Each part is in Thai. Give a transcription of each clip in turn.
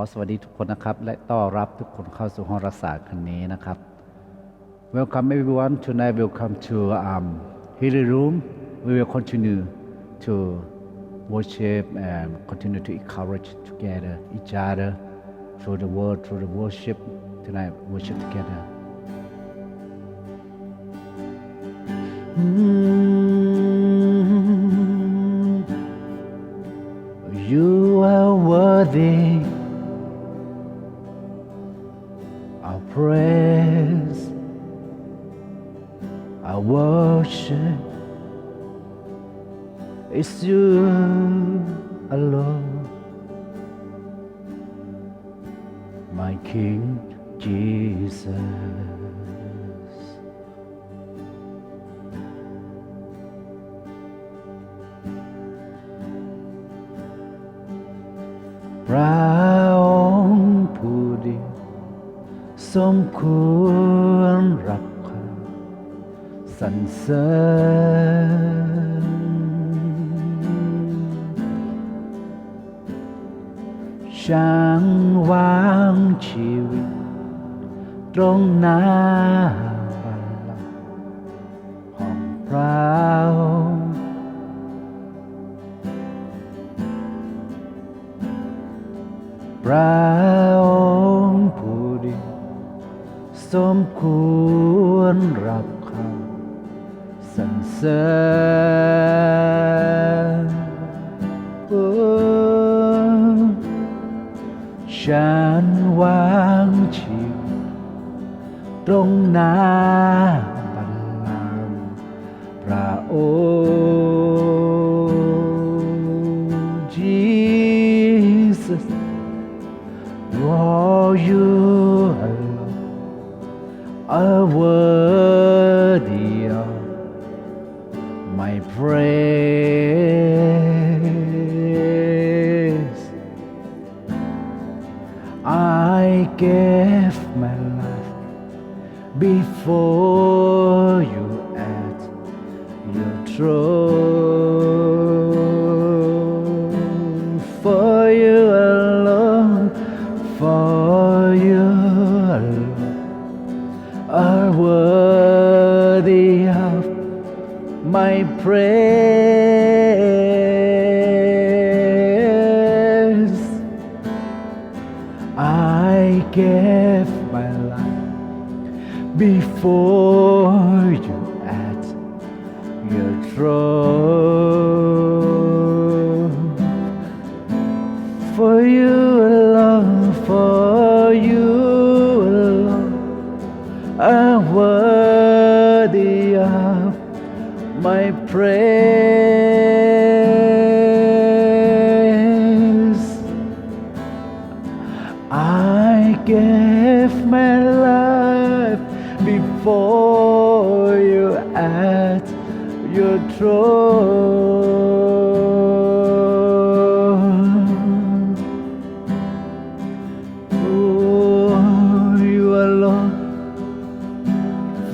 ขอสวัสดีทุกคนนะครับ และต้อนรับทุกคนเข้าสู่ห้องรักษาคืนนี้นะครับ Welcome everyone tonight welcome to um, healing room we will continue to worship and continue to encourage together each other through the word through the worship tonight worship together You King Jesus. พระองค์ผู้ดีสมควรรับคำสรรเสริญฉันวางชีวิตตรงหน้ my praise. Before you at your throne.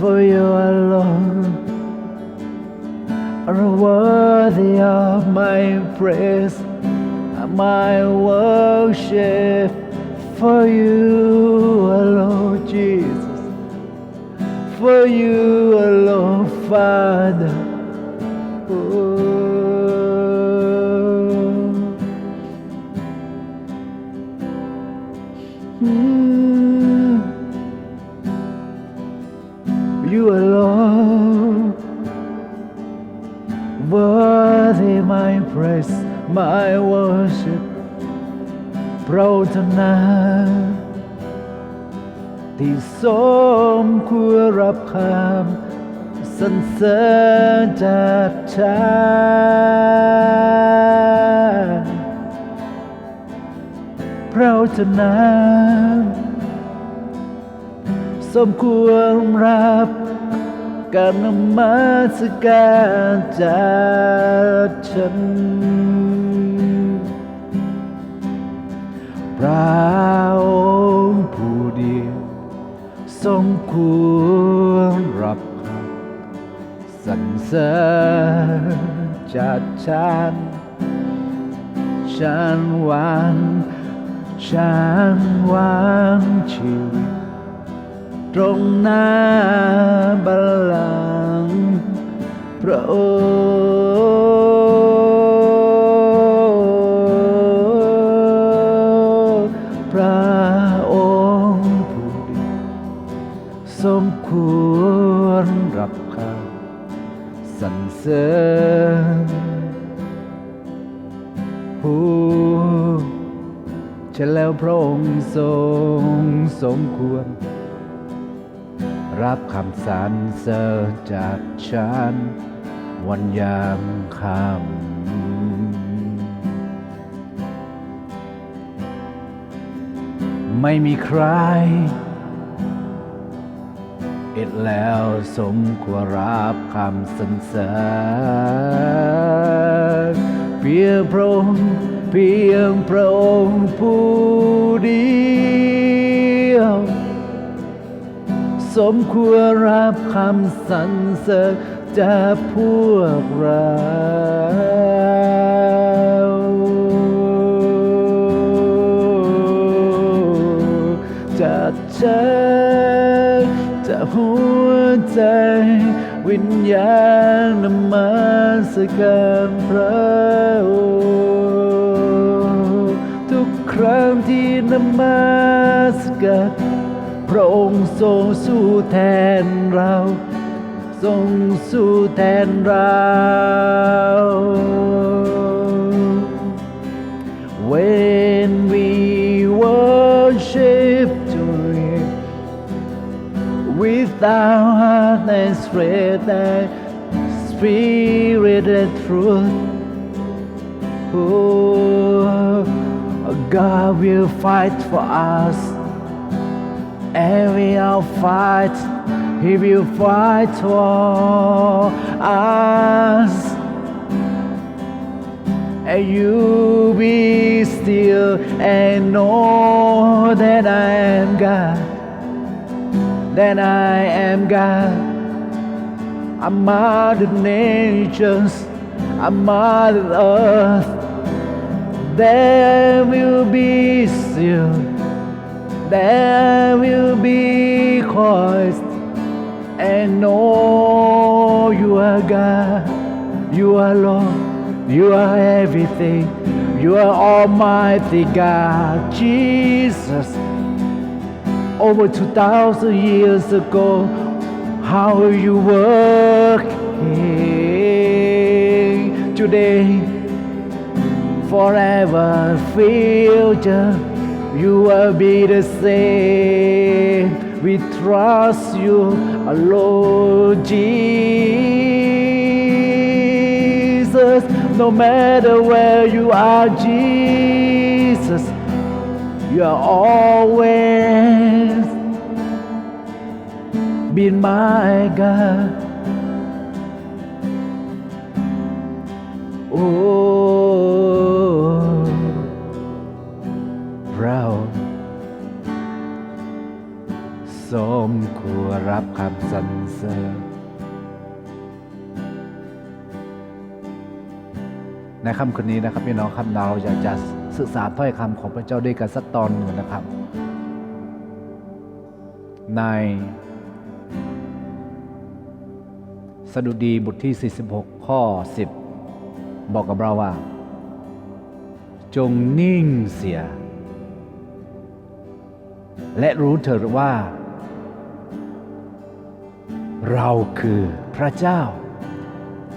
For you alone are worthy of my praise, and my worship. For you alone, Jesus, for you my worship พระองค์เท่านั้นที่สมควรรับคำสรรเสริญจากฉันพระองค์เท่านั้นสมควรรับการนมัสการจากฉัน พระองค์ผู้เดียวสมควรรับคำสรรเสริญจากฉัน ฉันหวังฉันวางชีวิตตรงหน้าบัลลังก์พระองค์ ควรรับคำสรรเสริญผู้ฉันแล้วพระองค์ทรงสมควร รับคำสรรเสริญจากฉันวันยามค่ำไม่มีใคร แล้วสมควรรับคำสรรเสริญเพียงพระองค์เพียงพระองค์ผู้เดียว สมควรรับคำสรรเสริญจากพวกเราจากฉันจา ใจ วิญญาณนมัสการพระองค์ทุกครั้งที่นมัสการพระองค์ทรงสู้แทนเรา ทรงสู้แทนเรา When we with our heart and strength and spirit and truth, oh, God will fight for us. And we will fight, He will fight for us. And you be still and know that I am God, that I am God. I'm Nations, I'm Mother Earth. There will be still there will be Christ. And know you are God, you are Lord, you are everything, you are Almighty God, Jesus. Over 2,000 years ago, how you working today, forever, future you will be the same. We trust you, Lord Jesus. No matter where you are, Jesus, you are always been my God. Oh. เราสมควรรับคำสรรเสริญในคำคืนนี้นะครับพี่น้องครับเราอยากจะศึกษาถ้อยคำของพระเจ้าด้วยกันสักตอนหนึ่งนะครับ ใน สดุดีบทที่ 46 ข้อ 10 บอกกับเราว่า จงนิ่งเสีย และรู้เถิดว่า เราคือพระเจ้า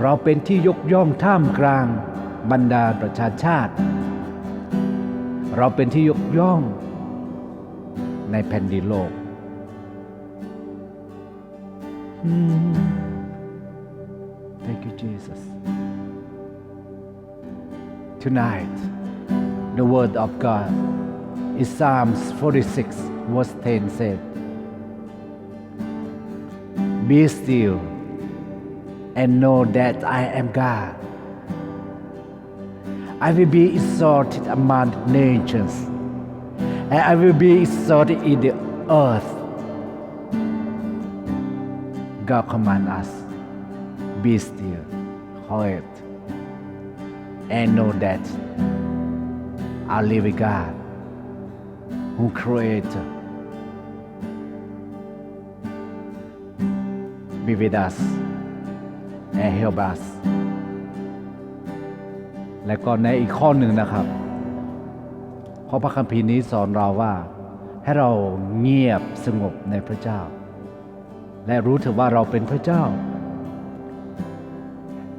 เราเป็นที่ยกย่องท่ามกลางบรรดาประชาชาติ เราเป็นที่ยกย่องในแผ่นดินโลก Hmm. Thank you, Jesus. Tonight, the word of God is Psalms 46, verse 10 said, Be still and know that I am God. I will be exalted among nations, and I will be exalted in the earth. God command us, be still, quiet, and know that our living God who created be with us and help us และก็ในอีกข้อหนึ่งนะครับเพราะพระคัมภีร์นี้สอนเราว่าให้เราเงียบสงบในพระเจ้า และรู้เถอะว่าเราเป็นพระเจ้า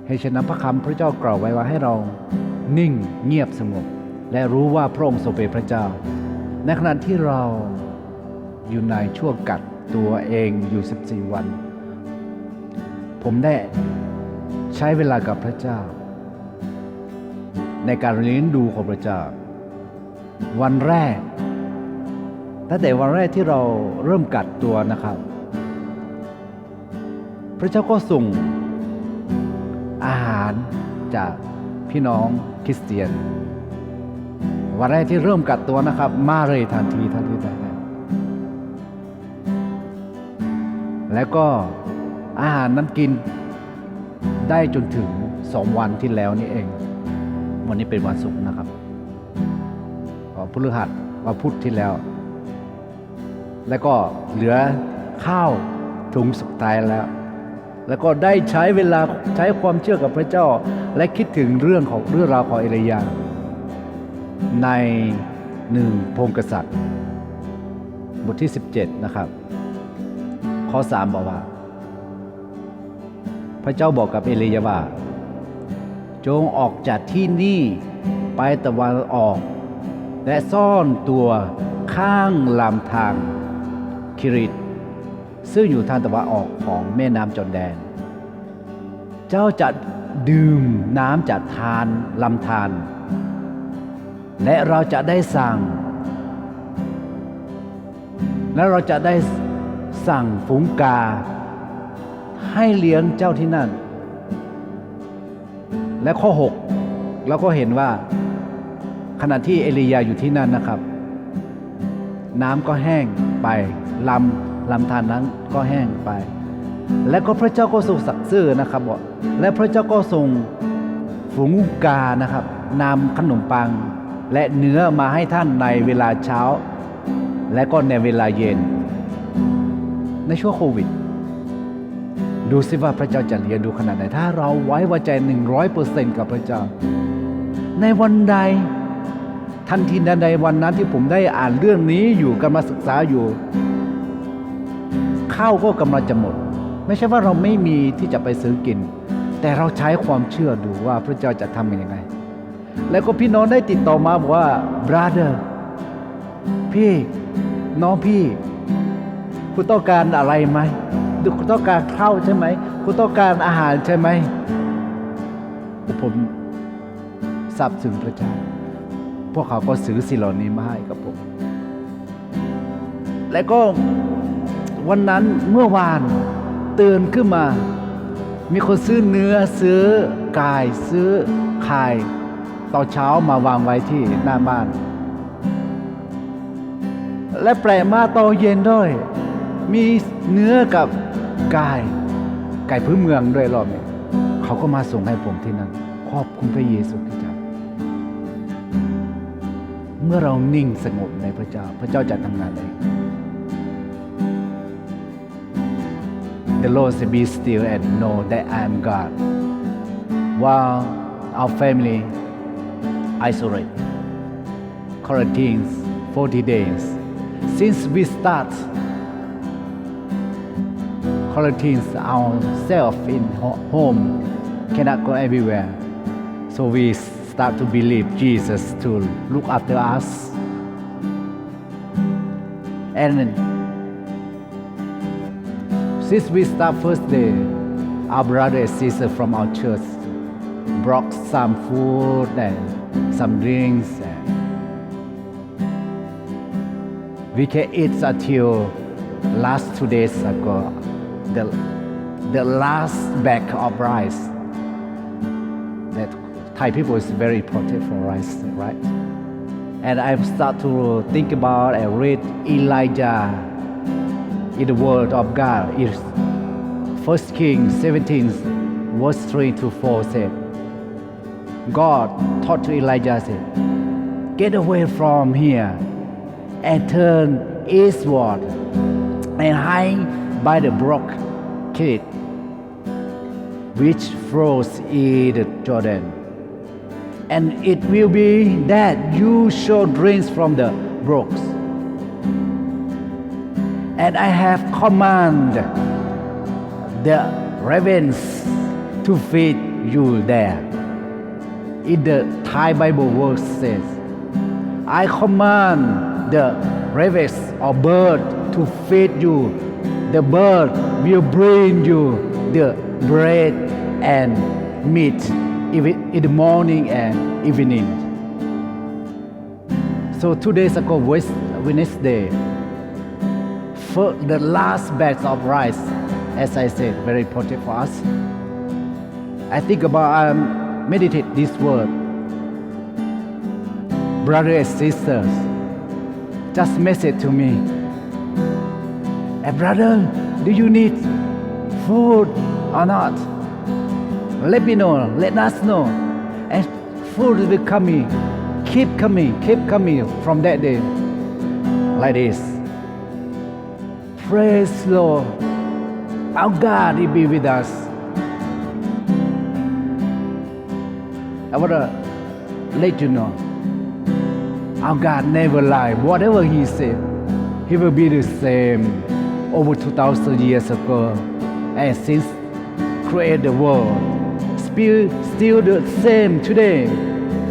ให้ฉะนั้นพระคำพระเจ้ากล่าวไว้ว่าให้เรานิ่งเงียบสงบ และรู้ว่าพระองค์ทรงเป็นพระเจ้า ในขณะที่เราอยู่ในช่วงกัดตัวเองอยู่ 14 วัน ผมได้ใช้เวลากับพระเจ้า ในการเลี้ยงดูของพระเจ้า วันแรกตั้งแต่วันแรกที่เราเริ่มกัดตัวนะครับ พระเจ้าก็ส่ง อาหารจากพี่น้องคริสเตียน วันแรกที่เริ่มกัดตัวนะครับ มาเลยทันทีทันทีทันทีแล้วก็อาหารนั้นกินได้จนถึงสองวันที่แล้วนี่เอง วันนี้เป็นวันศุกร์นะครับวันพฤหัสวันพุธที่แล้ว แล้วก็เหลือข้าวถุงสุดท้ายแล้ว แล้วก็ได้ใช้เวลาใช้ความเชื่อกับพระเจ้า และคิดถึงเรื่องของเรื่องราวของเอลียาในหนึ่งพงกษัตริย์ บทที่ 17 นะครับ ข้อ 3 บอกว่า พระเจ้าบอกกับเอลียาว่า จงออกจากที่นี่ไปตะวันออก และซ่อนตัวข้างลำทางคิริต ซึ่งอยู่ทางตะวันออกของแม่น้ำจอร์แดน เจ้าจะดื่มน้ำจากทานลำธารและเราจะได้สั่ง และเราจะได้สั่งฝูงกา ให้เลี้ยงเจ้าที่นั่น และข้อ 6 เราก็เห็นว่าขณะที่เอลียาอยู่ที่นั่นนะครับ น้ำก็แห้งไปลำ ลำธารนั้นก็แห้งไป และก็พระเจ้าก็ทรงสักซื่อนะครับบอกและพระเจ้าก็ทรงฝูงกานะครับนำขนมปังและเนื้อมาให้ท่านในเวลาเช้า และก็ในเวลาเย็น ในช่วงโควิด ดูสิว่าพระเจ้าจะเลี้ยงดูขนาดไหน ถ้าเราไว้วางใจหนึ่งร้อยเปอร์เซ็นต์กับพระเจ้า ในวันใดทันทีใดวันนั้นที่ผมได้อ่านเรื่องนี้อยู่กำลังศึกษาอยู่ ข้าวก็กำลังจะหมด ไม่ใช่ว่าเราไม่มีที่จะไปซื้อกิน แต่เราใช้ความเชื่อดูว่าพระเจ้าจะทำยังไง แล้วก็พี่น้องได้ติดต่อมาบอกว่า brother พี่น้องพี่ คุณต้องการอะไรไหมคุณต้องการข้าวใช่ไหมคุณต้องการอาหารใช่ไหมผมทราบถึงพระเจ้าพวกเขาก็ซื้อสิ่งเหล่านี้มาให้กับผม และก็ วันนั้นเมื่อวานตื่นขึ้นมา มีคนซื้อเนื้อซื้อกายซื้อไข่ตอนเช้ามาวางไว้ที่หน้าบ้าน และแปลมาตอนเย็นด้วย มีเนื้อกับไก่ไก่พื้นเมืองด้วยรอบนี้เขาก็มาส่งให้ผมที่นั่นขอบคุณพระเยซูคริสต์เจ้าเมื่อเรานิ่งสงบในพระเจ้า พระเจ้าจะทำงานเอง The Lord said, Be still and know that I am God. While our family isolate, quarantines 40 days. Since we start quarantines ourselves in home, cannot go everywhere. So we start to believe Jesus to look after us. And since we start first day, our brother and sister from our church brought some food and some drinks. And we can eat until last two days ago. The, the last bag of rice. That Thai people is very important for rice, right? And I have start to think about and read Elijah in the word of God is First King 17 verse 3 to 4 said God taught to Elijah said get away from here and turn eastward and hide by the brook Kid, which flows in the Jordan. And it will be that you shall drink from the brooks. And I have commanded the ravens to feed you there. In the Thai Bible verse says, I command the ravens or bird to feed you. The bird will bring you the bread and meat in the morning and evening. So two days ago, Wednesday, the last batch of rice, as I said, very important for us. I think about um, meditate this word, brothers and sisters. Just message to me. Hey, brother, do you need food or not? Let me know. Let us know. And food will be coming. Keep coming. Keep coming from that day. Like this. Praise Lord. Our God will be with us. I want to let you know. Our God never lie. Whatever He said, He will be the same over 2,000 years ago and since created the world. Still, still the same today.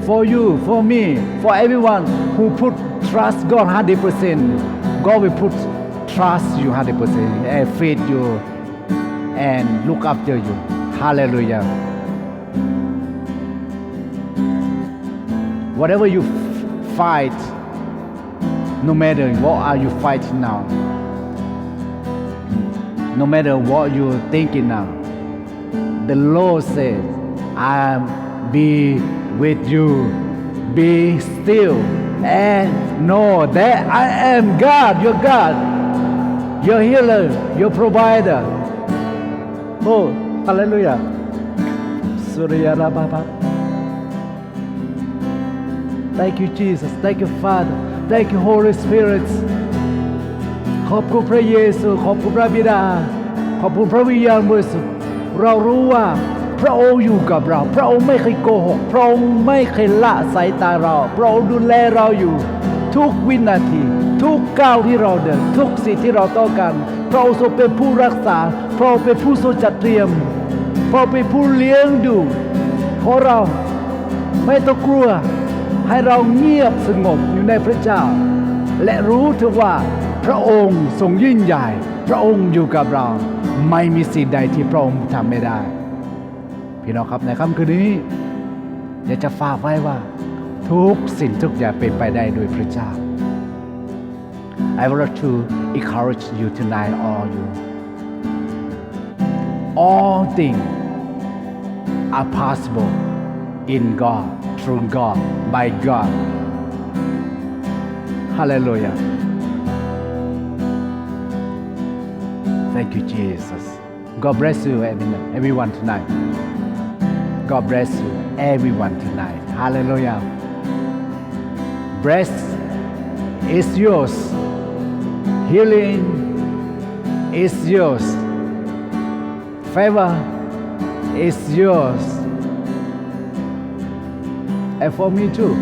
For you, for me, for everyone who put trust God 100%, God will put trust you 100% and eh, feed you and look after you. Hallelujah. Whatever you fight, no matter what are you fighting now, no matter what you're thinking now, the Lord says, I be with you. Be still and know that I am God, your God, your healer, your provider. Oh, hallelujah. Surya Rababa. Thank you, Jesus. Thank you, Father. Thank you, Holy Spirit. ขอบคุณพระเยซู ขอบคุณพระบิดา ขอบคุณพระวิญญาณบริสุทธิ์เรารู้ว่าพระองค์อยู่กับเรา พระองค์ไม่เคยโกหก พระองค์ไม่เคยละสายตาเรา พระองค์ดูแลเราอยู่ทุกวินาที ทุกก้าวที่เราเดินทุกสิ่งที่เราต้องการพระองค์ทรงเป็นผู้รักษา พระองค์เป็นผู้ทรงจัดเตรียม พระองค์เป็นผู้เลี้ยงดูขอเราไม่ต้องกลัวให้เราเงียบสงบอยู่ในพระเจ้า และรู้เถอะว่าพระองค์ทรงยิ่งใหญ่ พระองค์อยู่กับเรา ไม่มีสิ่งใดที่พระองค์ทำไม่ได้ พี่น้องครับในค่ำคืนนี้ อยากจะฝากไว้ว่า ทุกสิ่งทุกอย่างเป็นไปได้โดยพระเจ้า I want to encourage you tonight all you all things are possible in God, through God, by God. Hallelujah. Thank you, Jesus. God bless you, everyone tonight. God bless you, everyone tonight. Hallelujah. Bless is yours. Healing is yours. Favor is yours. and for me too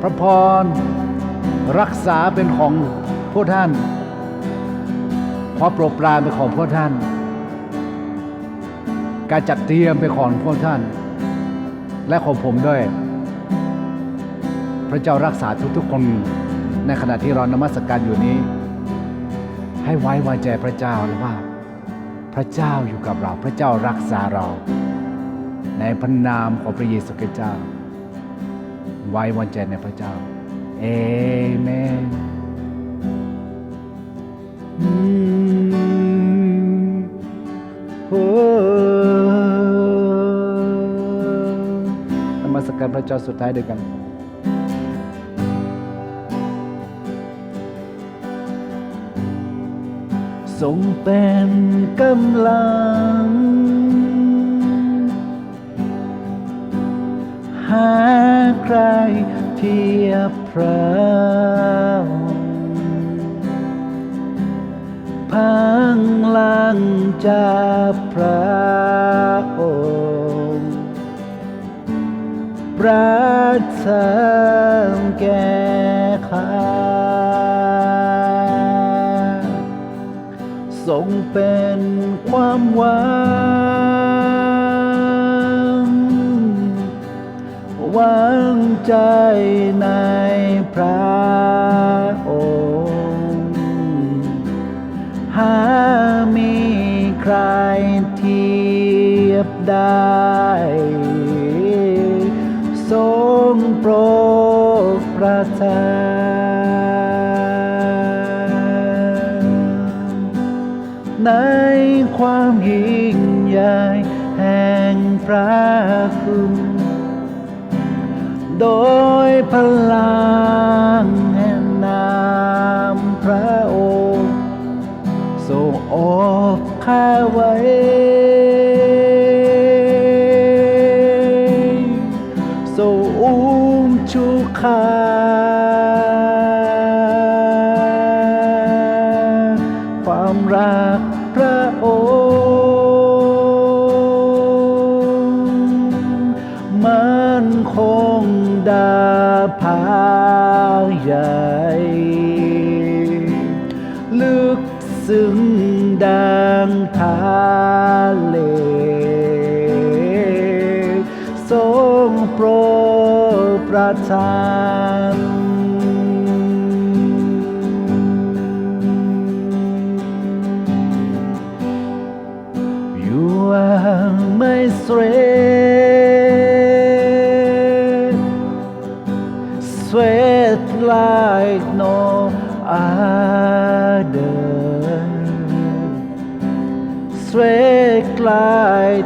พระพรรักษาเป็นของพวกท่านความโปรดปรานเป็นของพวกท่าน การจัดเตรียมเป็นของพวกท่าน และของผมด้วย พระเจ้ารักษาทุกๆคนในขณะที่เรานมัสการอยู่นี้ ให้ไว้วางใจพระเจ้าเลยว่า พระเจ้าอยู่กับเรา พระเจ้ารักษาเรา ในพระนามของพระเยซูคริสต์เจ้า ไว้วางใจในพระเจ้าเอเมนมโอ้นมัสการพระเจ้าสุดท้ายด้วยกัน ทรงเป็นกำลัง หาใครเทียบพระพังลังจากพระองค์พระเสริมแก ทรงเป็นความหวังหวังใจในพระองค์หามีใครเทียบได้ทรงโปรดประทาน ในความยิ่งใหญ่แห่งพระคุณ โดยพลังแห่งนามพระองค์ทรงอบข้าไว้ พระองค์มันคงดาพาใหญ่ ลึกซึ้งดังทะเลทรงโปรดประทาน Straight, straight light